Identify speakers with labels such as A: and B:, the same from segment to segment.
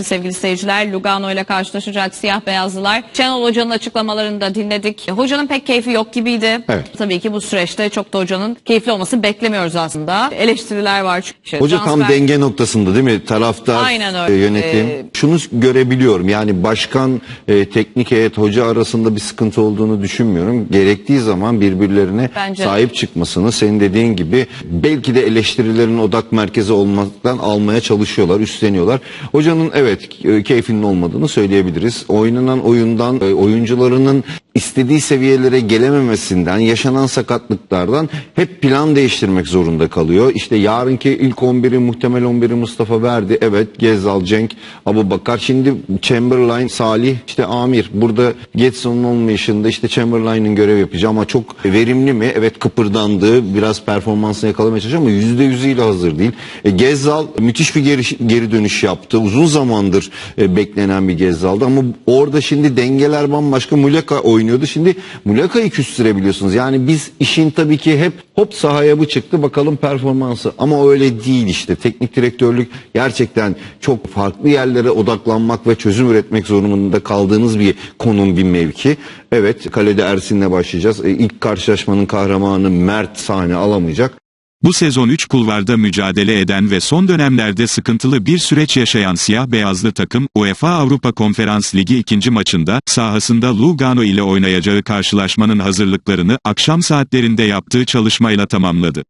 A: Beşiktaşlı sevgili seyirciler. Lugano ile karşılaşacak siyah beyazlılar. Şenol Hoca'nın açıklamalarını da dinledik. Hocanın pek keyfi yok gibiydi.
B: Evet.
A: Tabii ki bu süreçte çok da hocanın keyifli olmasını beklemiyoruz aslında. Eleştiriler var. çünkü. İşte
B: Hoca tam
A: transfer-
B: denge noktasında değil mi? Taraftar,
A: Aynen öyle.
B: e, yönetim.
A: Ee,
B: Şunu görebiliyorum yani başkan, e, teknik heyet, hoca arasında bir sıkıntı olduğunu düşünmüyorum. Gerektiği zaman birbirlerine
A: Bence
B: sahip çıkmasını senin dediğin gibi belki de eleştirilerin odak merkezi olmaktan almaya çalışıyorlar, üstleniyorlar. Hocanın evet e, keyfinin olmadığını söyleyebiliriz. Oynanan oyundan, e, oyuncularının istediği seviyelere gelememesinden, yaşanan sakatlıklardan hep plan değiştirmek zorunda kalıyor. İşte yarınki ilk 11'i muhtemel 11'i Mustafa verdi. Evet Gezzal, Cenk, Abu Bakar. Şimdi Chamberlain, Salih, işte Amir. Burada Getson'un olmayışında işte Chamberlain'in görev yapacağı ama çok verimli mi? Evet kıpırdandı. Biraz performansını yakalamaya çalışıyor ama %100'üyle hazır değil. E, Gezzal müthiş bir geri, geri dönüş yaptı. Uzun zamandır e, beklenen bir Gezzal'dı ama orada şimdi dengeler bambaşka. Muleka oynuyordu. Şimdi Muleka'yı küstürebiliyorsunuz. Yani biz işin tabii ki hep hop sahaya bu çıktı bakalım performansı. Ama öyle değil işte. Teknik direktörlük gerçekten çok farklı yerlere odaklanmak ve çözüm üretmek zorunda kaldığınız bir konum bir mevki. Evet kalede Ersin'le başlayacağız. E, ilk karşılaşmanın kahramanı Mert sahne alamayacak.
C: Bu sezon 3 kulvarda mücadele eden ve son dönemlerde sıkıntılı bir süreç yaşayan siyah beyazlı takım, UEFA Avrupa Konferans Ligi ikinci maçında, sahasında Lugano ile oynayacağı karşılaşmanın hazırlıklarını akşam saatlerinde yaptığı çalışmayla tamamladı.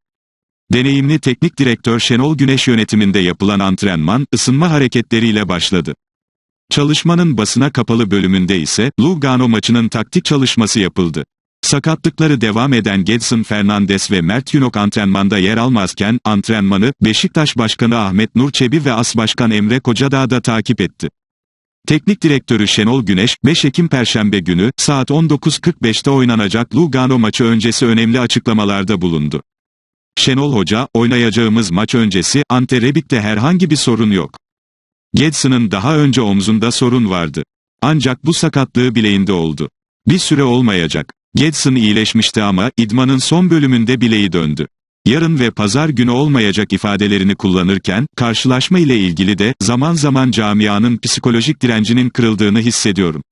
C: Deneyimli teknik direktör Şenol Güneş yönetiminde yapılan antrenman, ısınma hareketleriyle başladı. Çalışmanın basına kapalı bölümünde ise, Lugano maçının taktik çalışması yapıldı. Sakatlıkları devam eden Gedson Fernandes ve Mert Günok antrenmanda yer almazken, antrenmanı, Beşiktaş Başkanı Ahmet Nur Çebi ve As Başkan Emre Kocadağ da takip etti. Teknik direktörü Şenol Güneş, 5 Ekim Perşembe günü, saat 19.45'te oynanacak Lugano maçı öncesi önemli açıklamalarda bulundu. Şenol Hoca, oynayacağımız maç öncesi, Ante Rebik'te herhangi bir sorun yok. Gedson'ın daha önce omzunda sorun vardı. Ancak bu sakatlığı bileğinde oldu. Bir süre olmayacak. Gedson iyileşmişti ama idmanın son bölümünde bileği döndü. Yarın ve pazar günü olmayacak ifadelerini kullanırken, karşılaşma ile ilgili de zaman zaman camianın psikolojik direncinin kırıldığını hissediyorum.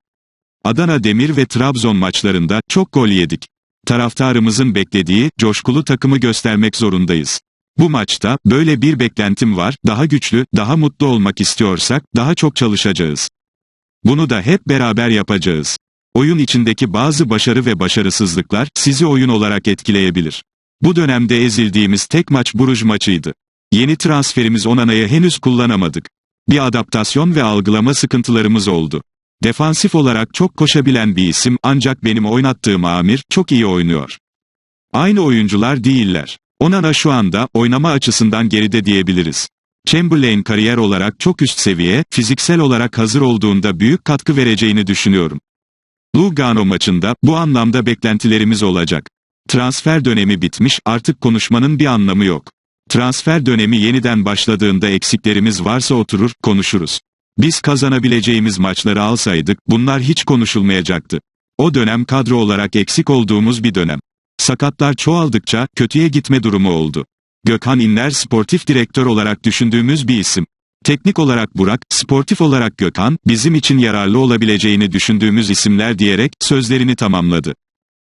C: Adana Demir ve Trabzon maçlarında çok gol yedik. Taraftarımızın beklediği, coşkulu takımı göstermek zorundayız. Bu maçta, böyle bir beklentim var, daha güçlü, daha mutlu olmak istiyorsak, daha çok çalışacağız. Bunu da hep beraber yapacağız. Oyun içindeki bazı başarı ve başarısızlıklar, sizi oyun olarak etkileyebilir. Bu dönemde ezildiğimiz tek maç Buruj maçıydı. Yeni transferimiz Onana'yı henüz kullanamadık. Bir adaptasyon ve algılama sıkıntılarımız oldu. Defansif olarak çok koşabilen bir isim ancak benim oynattığım Amir çok iyi oynuyor. Aynı oyuncular değiller. Onana şu anda oynama açısından geride diyebiliriz. Chamberlain kariyer olarak çok üst seviye, fiziksel olarak hazır olduğunda büyük katkı vereceğini düşünüyorum. Lugano maçında bu anlamda beklentilerimiz olacak. Transfer dönemi bitmiş, artık konuşmanın bir anlamı yok. Transfer dönemi yeniden başladığında eksiklerimiz varsa oturur, konuşuruz. Biz kazanabileceğimiz maçları alsaydık, bunlar hiç konuşulmayacaktı. O dönem kadro olarak eksik olduğumuz bir dönem. Sakatlar çoğaldıkça, kötüye gitme durumu oldu. Gökhan İnler sportif direktör olarak düşündüğümüz bir isim. Teknik olarak Burak, sportif olarak Gökhan, bizim için yararlı olabileceğini düşündüğümüz isimler diyerek, sözlerini tamamladı.